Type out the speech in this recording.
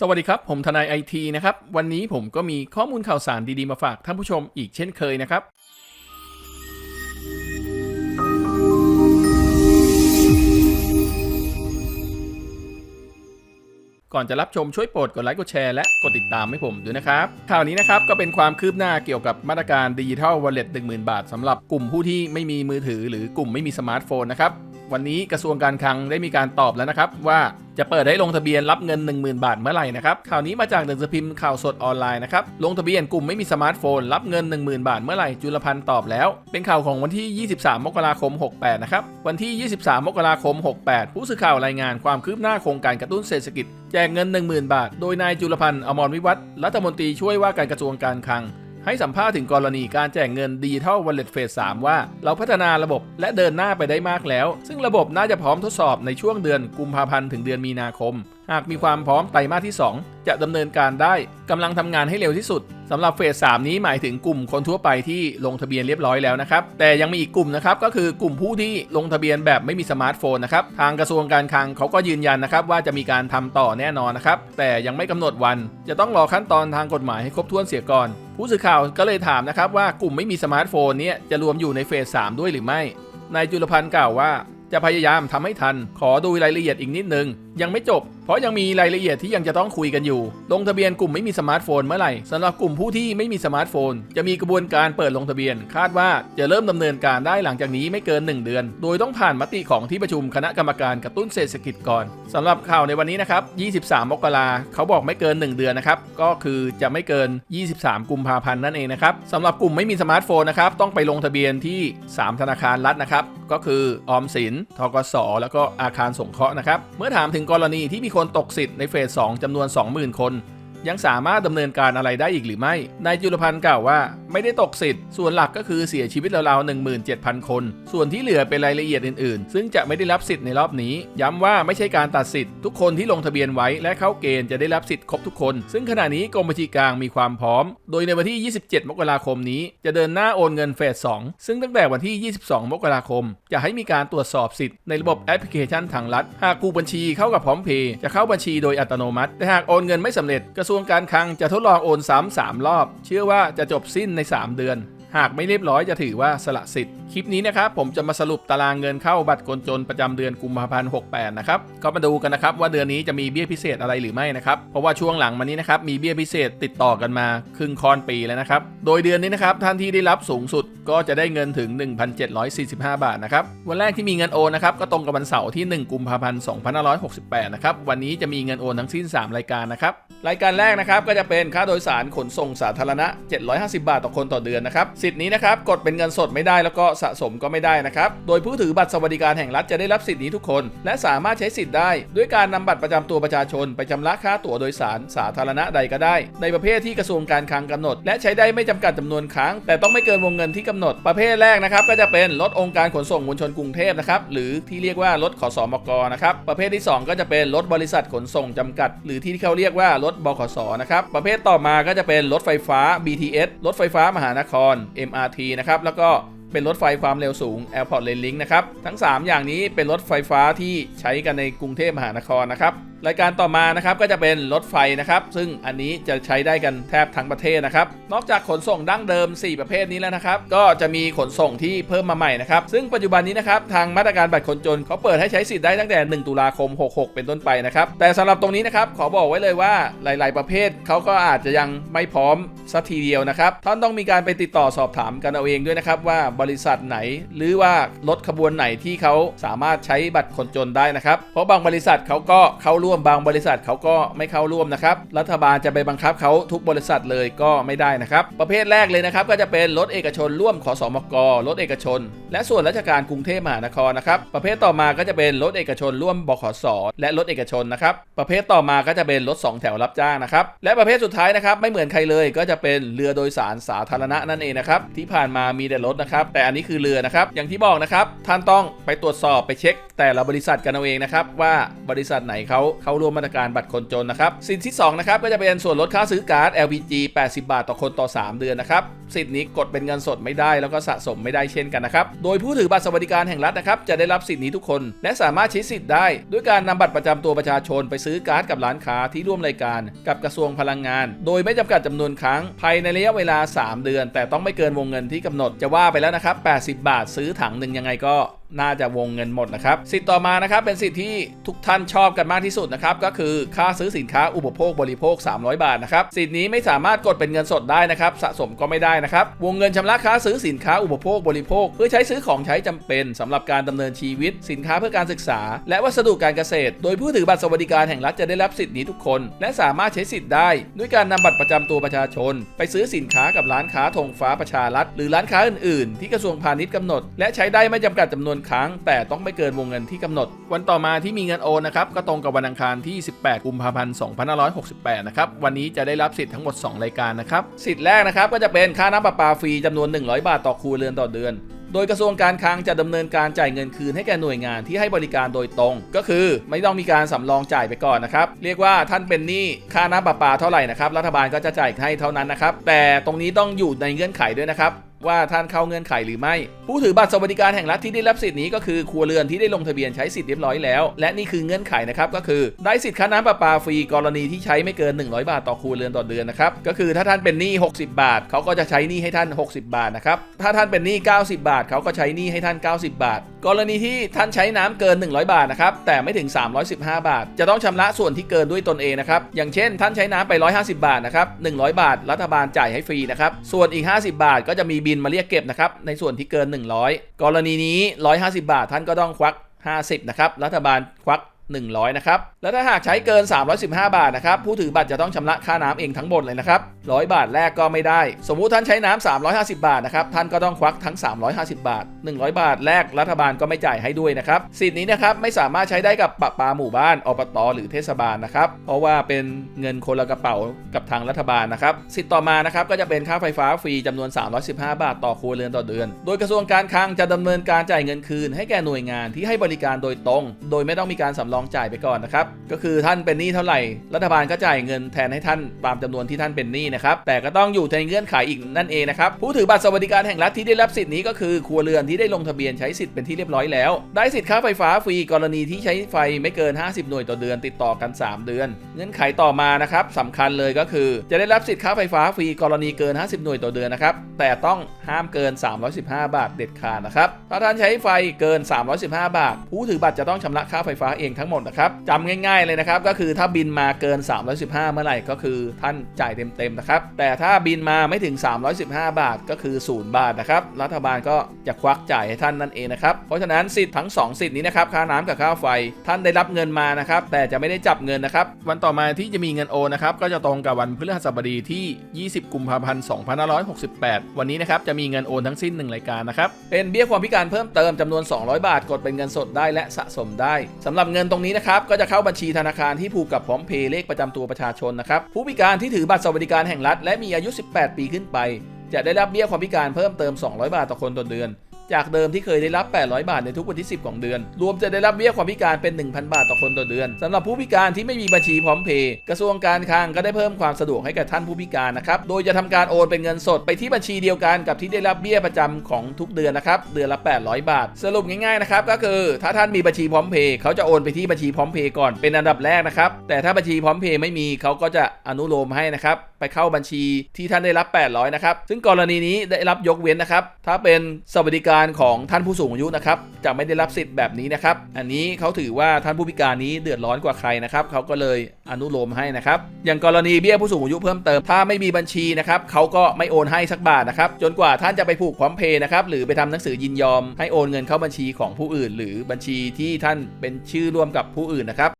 สวัสดีครับ ผมทนายไอทีนะครับ วันนี้ผมก็มีข้อมูลข่าวสารดี ๆ มาฝากท่านผู้ชมอีกเช่นเคยนะครับ ก่อนจะรับชมช่วยโปรดกดไลค์กดแชร์และกดติดตามให้ผมด้วยนะครับ ข่าวนี้นะครับก็เป็นความคืบหน้าเกี่ยวกับมาตรการดิจิทัลวอลเล็ต10,000บาทสำหรับกลุ่มผู้ที่ไม่มีมือถือหรือกลุ่มไม่มีสมาร์ทโฟนนะครับวันนี้กระทรวงการคลังได้มีการตอบแล้วนะครับ ว่าจะเปิดให้ลงทะเบียนรับเงิน 10,000 บาทเมื่อไหร่นะครับข่าวนี้มาจากหนังสือพิมพ์ข่าวสดออนไลน์นะครับ ลงทะเบียนกลุ่มไม่มีสมาร์ทโฟน รับเงิน 10,000 บาทเมื่อไหร่จุลพันธ์ตอบแล้ว เป็นข่าวของวันที่ 23 มกราคม 68 นะครับ วันที่ 23 มกราคม 68 ผู้สื่อข่าวรายงานความคืบหน้าโครงการกระตุ้นเศรษฐกิจ แจกเงิน 10,000 บาท โดยนายจุลพันธ์อมรวิวัฒน์รัฐมนตรีช่วยว่าการกระทรวงการคลัง ให้สัมภาษณ์ถึงกรณีการแจกเงินดิจิทัลวอลเล็ตเฟส3ว่า เราพัฒนาระบบและเดินหน้าไปได้มากแล้ว ซึ่งระบบน่าจะพร้อมทดสอบในช่วงเดือนกุมภาพันธ์ถึงเดือนมีนาคม หากมีความพร้อมไตรมาสที่ 2 จะดำเนินการได้กำลังทำงานให้เร็วที่สุดสำหรับเฟส3นี้หมายถึงกลุ่มคนทั่วไปที่ลงทะเบียนเรียบร้อยแล้วนะครับ แต่ยังมีอีกกลุ่มนะครับก็คือกลุ่มผู้ที่ลงทะเบียนแบบไม่มีสมาร์ทโฟนนะครับทางกระทรวงการคลังเขาก็ยืนยันนะครับว่าจะมีการทำต่อแน่นอนนะครับแต่ยังไม่กำหนดวัน จะต้องรอขั้นตอนทางกฎหมายให้ครบถ้วนเสียก่อน ผู้สื่อข่าวก็เลยถามนะครับว่ากลุ่มไม่มีสมาร์ทโฟนเนี้จะรวมอยู่ในเฟส 3 ด้วยหรือไม่ นายจุลพันธ์กล่าวว่าจะพยายามทำให้ทัน ขอดูรายละเอียดอีกนิดนึง ยังไม่จบเพราะยังมีรายละเอียดที่ยังจะต้องคุยกันอยู่ ลงทะเบียนกลุ่มไม่มีสมาร์ทโฟนเมื่อไหร่สำหรับกลุ่มผู้ที่ไม่มีสมาร์ทโฟน จะมีกระบวนการเปิดลงทะเบียน คาดว่าจะเริ่มดำเนินการได้หลังจากนี้ไม่เกิน 1 เดือน โดยต้องผ่านมติของที่ประชุมคณะกรรมการกระตุ้นเศรษฐกิจก่อนสำหรับข่าวในวันนี้นะครับ 23 มกราเขาบอกไม่เกิน 1 เดือนนะครับ ก็คือจะไม่เกิน 23 กุมภาพันธ์นั่นเองนะครับสำหรับกลุ่มไม่มีสมาร์ทโฟนนะครับต้องไปลงทะเบียนที่ 3 ธนาคารรัฐนะครับ ก็คือออมสิน ทกส แล้วก็อาคารสงเคราะห์นะครับ เมื่อถามถึงกรณีที่มีคนตกสิทธิ์ในเฟส 2จำนวน 20,000 คน ยังสามารถดำเนินการอะไรได้อีกหรือไม่ นายจุลพันธ์กล่าวว่า ไม่ได้ตกสิทธิ์ ส่วนหลักก็คือเสียชีวิตราวๆ17,000 คน ส่วนที่เหลือเป็นรายละเอียดอื่นๆ ซึ่งจะไม่ได้รับสิทธิ์ในรอบนี้ ย้ำว่าไม่ใช่การตัดสิทธิ์ทุกคนที่ลงทะเบียนไว้และเข้าเกณฑ์จะได้รับสิทธิ์ครบทุกคน ซึ่งขณะนี้กรมบัญชีกลางมีความพร้อม โดยในวันที่ 27 มกราคมนี้ จะเดินหน้าโอนเงินเฟส 2 ซึ่งตั้งแต่วันที่ 22 มกราคม จะให้มีการตรวจสอบสิทธิ์ในระบบแอปพลิเคชันทางรัฐ หากกูบัญชีเข้ากับพร้อมเพย์จะเข้าบัญชีโดยอัตโนมัติ แต่หากโอนเงินไม่สำเร็จกระทรวงการคลังจะทดลองโอนซ้ำ3รอบ เชื่อว่าจะจบสิ้นใน 3 เดือน หากไม่เรียบร้อยจะถือว่าสละสิทธิ์ คลิปนี้นะครับผมจะมาสรุปตารางเงินเข้าบัตรคนจนประจำเดือนกุมภาพันธ์68นะครับก็มาดูกันนะครับว่าเดือนนี้จะมีเบี้ยพิเศษอะไรหรือไม่นะครับเพราะว่าช่วงหลังมานี้นะครับมีเบี้ยพิเศษติดต่อกันมาครึ่งคอนปีแล้วนะครับโดยเดือนนี้นะครับท่านที่ได้รับสูงสุดก็จะได้เงินถึง 1,745 บาทนะครับวันแรกที่มีเงินโอนนะครับก็ตรงกับวันเสาร์ที่ 1 กุมภาพันธ์2568นะครับวันนี้จะมีเงินโอนทั้งสิ้น 3 รายการนะครับรายการแรกนะครับก็จะเป็นค่าโดยสารขนส่งสาธารณะ 750 บาทต่อคนต่อเดือนนะครับสิทธิ์นี้นะครับกดเป็นเงินสดไม่ได้แล้วก็สะสมก็ไม่ได้นะครับ โดยผู้ถือบัตรสวัสดิการแห่งรัฐจะได้รับสิทธิ์นี้ทุกคน และสามารถใช้สิทธิ์ได้ ด้วยการนำบัตรประจำตัวประชาชน ไปชำระค่าตั๋วโดยสารสาธารณะใดก็ได้ ในประเภทที่กระทรวงการคลังกำหนด และใช้ได้ไม่จำกัดจำนวนครั้ง แต่ต้องไม่เกินวงเงินที่กำหนดประเภทแรกนะครับก็จะเป็นรถองค์การขนส่งมวลชนกรุงเทพนะครับหรือที่เรียกว่ารถขสมกนะครับประเภทที่ 2 ก็จะเป็นรถบริษัทขนส่งจำกัด หรือที่เขาเรียกว่ารถบขสนะครับประเภทต่อมาก็จะเป็นรถไฟฟ้า BTS รถไฟฟ้ามหานคร MRT นะครับแล้วก็ เป็นรถไฟความเร็วสูง Airport Rail Link นะครับ ทั้ง 3 อย่างนี้เป็นรถไฟฟ้าที่ใช้กันในกรุงเทพมหานครนะครับ รายการต่อมานะครับก็จะเป็นรถไฟนะครับ ซึ่งอันนี้จะใช้ได้กันแทบทั้งประเทศนะครับ นอกจากขนส่งดั้งเดิม 4 ประเภทนี้แล้วนะครับ ก็จะมีขนส่งที่เพิ่มมาใหม่นะครับ ซึ่งปัจจุบันนี้นะครับทางมาตรการบัตรคนจนเขาเปิดให้ใช้สิทธิ์ได้ตั้งแต่ 1 ตุลาคม 66 เป็นต้นไปนะครับ แต่สำหรับตรงนี้นะครับขอบอกไว้เลยว่าหลาย ๆ ประเภทเขาก็อาจจะยังไม่พร้อมสักทีเดียวนะครับท่านต้องมีการไปติดต่อสอบถามกันเอาเองด้วยนะครับว่าบริษัทไหน หรือว่ารถขบวนไหนที่เขาสามารถใช้บัตรคนจนได้นะครับเพราะบางบริษัทเขาก็เข้าร่วมบางบริษัทเขาก็ไม่เข้าร่วมนะครับรัฐบาลจะไปบังคับเขาทุกบริษัทเลยก็ไม่ได้นะครับประเภทแรกเลยนะครับก็จะเป็นรถเอกชนร่วมขอสมกรถเอกชน และส่วนราชการกรุงเทพมหานครนะครับประเภทต่อมาก็จะเป็นรถเอกชนร่วมบขสและรถเอกชนนะครับประเภทต่อมาก็จะเป็นรถสองแถวรับจ้างนะครับและประเภทสุดท้ายนะครับไม่เหมือนใครเลยก็จะเป็นเรือโดยสารสาธารณะนั่นเองนะครับที่ผ่านมามีแต่รถนะครับแต่อันนี้คือเรือนะครับอย่างที่บอกนะครับท่านต้องไปตรวจสอบไปเช็ค แต่ละบริษัทกันเอาเองนะครับว่าบริษัทไหนเขาเข้าร่วมมาตรการบัตรคนจนนะครับสินที่2นะครับก็จะเป็นส่วนลดค่าซื้อการ์ด LPG 80 บาทต่อคนต่อ 3 เดือนนะครับ สิทธิ์นี้กดเป็นเงินสดไม่ได้ แล้วก็สะสมไม่ได้เช่นกันนะครับ โดยผู้ถือบัตรสวัสดิการแห่งรัฐนะครับจะได้รับสิทธิ์นี้ทุกคน และสามารถใช้สิทธิ์ได้ ด้วยการนำบัตรประจำตัวประชาชนไปซื้อการ์ดกับร้านค้าที่ร่วมรายการ กับกระทรวงพลังงาน โดยไม่จำกัดจำนวนครั้งภายในระยะเวลา 3 เดือน แต่ต้องไม่เกินวงเงินที่กำหนดจะว่าไปแล้วนะครับ80 บาทซื้อถังหนึ่งยังไงก็น่าจะวงเงินหมดนะครับ สิทธิ์ต่อมานะครับ เป็นสิทธิ์ที่ทุกท่านชอบกันมากที่สุดนะครับ ก็คือค่าซื้อสินค้าอุปโภคบริโภค 300 บาทนะครับ สิทธิ์นี้ไม่สามารถกดเป็นเงินสดได้นะครับ สะสมก็ไม่ได้นะครับ วงเงินชำระค่าซื้อสินค้าอุปโภคบริโภค เพื่อใช้ซื้อของใช้จำเป็นสำหรับการดำเนินชีวิต สินค้าเพื่อการศึกษา และวัสดุการเกษตร โดยผู้ถือบัตรสวัสดิการแห่งรัฐจะได้รับสิทธิ์นี้ทุกคน และสามารถใช้สิทธิ์ได้ ด้วยการนำบัตรประจำตัวประชาชน ไปซื้อสินค้ากับร้านค้าธงฟ้าประชารัฐหรือร้านค้าอื่นๆ ที่กระทรวงพาณิชย์กำหนด และใช้ได้ไม่จำกัดจำนวนครั้ง แต่ต้องไม่เกินวงเงินที่กำหนด วันต่อมาที่มีเงินโอนนะครับก็ตรงกับวันอังคารที่ 18 กุมภาพันธ์ 2568 นะครับวันนี้จะได้รับสิทธิ์ทั้งหมด 2 รายการนะครับสิทธิ์แรกนะครับก็จะเป็นค่าาน้ำประปาฟรีจำนวน 100 บาทต่อครัวเรือนต่อเดือน โดยกระทรวงการคลังจะดำเนินการจ่ายเงินคืนให้แก่หน่วยงานที่ให้บริการโดยตรง ก็คือไม่ต้องมีการสำรองจ่ายไปก่อนนะครับ เรียกว่าท่านเป็นหนี้ค่าน้ำประปาเท่าไหร่นะครับรัฐบาลก็จะจ่ายให้เท่านั้นนะครับแต่ตรงนี้ต้องอยู่ในเงื่อนไขด้วยนะครับ ว่าท่านเข้าเงื่อนไขหรือไม่ ผู้ถือบัตรสวัสดิการแห่งรัฐที่ได้รับสิทธิ์นี้ก็คือครัวเรือนที่ได้ลงทะเบียนใช้สิทธิ์เรียบร้อยแล้ว และนี่คือเงื่อนไขนะครับก็คือได้สิทธิ์ค่าน้ำประปาฟรีกรณีที่ใช้ไม่เกิน 100 บาทต่อครัวเรือนต่อเดือนนะครับก็คือถ้าท่านเป็นหนี้60 บาทเขาก็จะใช้หนี้ให้ท่าน 60 บาทนะครับถ้าท่านเป็นหนี้ 90 บาทเขาก็ใช้หนี้ให้ท่าน 90 บาท กรณีที่ท่านใช้น้ำเกิน 100 บาทนะครับแต่ไม่ถึง 315 บาท จะต้องชำระส่วนที่เกินด้วยตนเองนะครับอย่างเช่น ท่านใช้น้ำไป 150 บาทนะครับ100 บาท รัฐบาลจ่ายให้ฟรีนะครับส่วนอีก 50 บาทก็จะมีบินมาเรียกเก็บนะครับ ในส่วนที่เกิน 100 กรณีนี้ 150 บาทท่านก็ต้องควัก 50 นะครับ รัฐบาลควัก 100 นะครับ แล้วถ้าหากใช้เกิน 315 บาทนะครับ ผู้ถือบัตรจะต้องชำระค่าน้ำเองทั้งหมดเลยนะครับ 100 บาทแรกก็ไม่ได้ สมมุติท่านใช้น้ำ350 บาทนะครับ ท่านก็ต้องควักทั้ง 350 บาท 100 บาทแรกรัฐบาลก็ไม่จ่ายให้ด้วยนะครับ สิทธิ์นี้นะครับไม่สามารถใช้ได้กับปะปาหมู่บ้านอบตหรือเทศบาลนะครับ เพราะว่าเป็นเงินคนละกระเป๋ากับทางรัฐบาลนะครับ สิทธิ์ต่อมานะครับก็จะเป็นค่าไฟฟ้าฟรีจำนวน 315 บาทต่อครัวเรือนต่อเดือน โดยกระทรวงการคลังจะดำเนินการจ่ายเงินคืน ให้แก่หน่วยงานที่ให้บริการโดยตรง โดยไม่ต้องมีการสำรองจ่ายไปก่อนนะครับ ก็คือท่านเป็นหนี้เท่าไหร่ รัฐบาลก็จ่ายเงินแทนให้ท่านตามจำนวนที่ท่านเป็นหนี้นะครับ แต่ก็ต้องอยู่ในเงื่อนไขอีกนั่นเองนะครับ ผู้ถือบัตรสวัสดิการแห่งรัฐที่ได้รับสิทธิ์นี้ก็คือครัวเรือนที่ได้ลงทะเบียนใช้สิทธิ์เป็นที่เรียบร้อยแล้ว ได้สิทธิ์ค่าไฟฟ้าฟรีกรณีที่ใช้ไฟไม่เกิน 50 หน่วยต่อเดือนติดต่อกัน 3 เดือน เงื่อนไขต่อมานะครับสำคัญเลยก็คือ จะได้รับสิทธิ์ค่าไฟฟ้าฟรีกรณีเกิน 50 หน่วยต่อเดือนนะครับแต่ต้องห้ามเกิน 315 บาทเด็ดขาดนะครับถ้าท่านใช้ไฟเกิน 315 บาท ผู้ถือบัตรจะต้องชำระค่าไฟฟ้าเองทั้งหมดนะครับจำง่ายๆเลยนะครับ ก็คือถ้าบินมาเกิน 315 เมื่อไหร่ก็คือท่านจ่ายเต็มๆนะครับ แต่ถ้าบินมาไม่ถึง 315 บาทก็คือ 0 บาทนะครับ รัฐบาลก็จะควักจ่ายให้ท่านนั่นเองนะครับ เพราะฉะนั้นสิทธิ์ทั้ง 2 สิทธิ์นี้นะครับ ค่าน้ำกับค่าไฟ ท่านได้รับเงินมานะครับ แต่จะไม่ได้จับเงินนะครับ วันต่อมาที่จะมีเงินโอนนะครับ ก็จะตรงกับวันพฤหัสบดีที่ 20 กุมภาพันธ์ 2568 วันนี้นะครับจะมีเงินโอนทั้งสิ้น 1 รายการนะครับ เป็นเบี้ยความพิการเพิ่มเติมจำนวน 200 บาท กดเป็นเงินสดได้และสะสมได้สำหรับเงินตรงนี้นะครับก็จะเข้าบัญชีธนาคารที่ผูกกับพร้อมเพย์เลขประจำตัวประชาชนนะครับผู้พิการที่ถือบัตรสวัสดิการแห่งรัฐและมีอายุ 18 ปีขึ้นไป จะได้รับเบี้ยความพิการเพิ่มเติม 200 บาทต่อคนต่อเดือน จากเดิมที่เคยได้รับ 800 บาทในทุกวันที่ 10 ของเดือน รวมจะได้รับเบี้ยความพิการเป็น 1,000 บาทต่อคนต่อเดือนสำหรับผู้พิการที่ไม่มีบัญชีพร้อมเพย์กระทรวงการคลังก็ได้เพิ่มความสะดวกให้กับท่านผู้พิการนะครับ โดยจะทำการโอนเป็นเงินสดไปที่บัญชีเดียวกันกับที่ได้รับเบี้ยประจำของทุกเดือนนะครับ เดือนละ 800 บาท สรุปง่ายๆนะครับก็คือ ถ้าท่านมีบัญชีพร้อมเพย์เขาจะโอนไปที่บัญชีพร้อมเพย์ก่อนเป็นอันดับแรกนะครับ แต่ถ้าบัญชีพร้อมเพย์ไม่มีเขาก็จะอนุโลมให้นะครับไปเข้าบัญชีที่ท่านได้รับ 800นะครับซึ่งกรณีนี้ได้รับยกเว้นนะครับถ้าเป็นสวัสดิการการของท่านผู้สูงอายุนะครับจะไม่ได้รับสิทธิ์แบบนี้นะครับ อันนี้เขาถือว่าท่านผู้พิการนี้เดือดร้อนกว่าใครนะครับเขาก็เลยอนุโลมให้นะครับ อย่างกรณีเบี้ยผู้สูงอายุเพิ่มเติม ถ้าไม่มีบัญชีนะครับเขาก็ไม่โอนให้สักบาทนะครับ จนกว่าท่านจะไปผูกพร้อมเพย์นะครับ หรือไปทำหนังสือยินยอม ให้โอนเงินเข้าบัญชีของผู้อื่น หรือบัญชีที่ท่านเป็นชื่อร่วมกับผู้อื่นนะครับ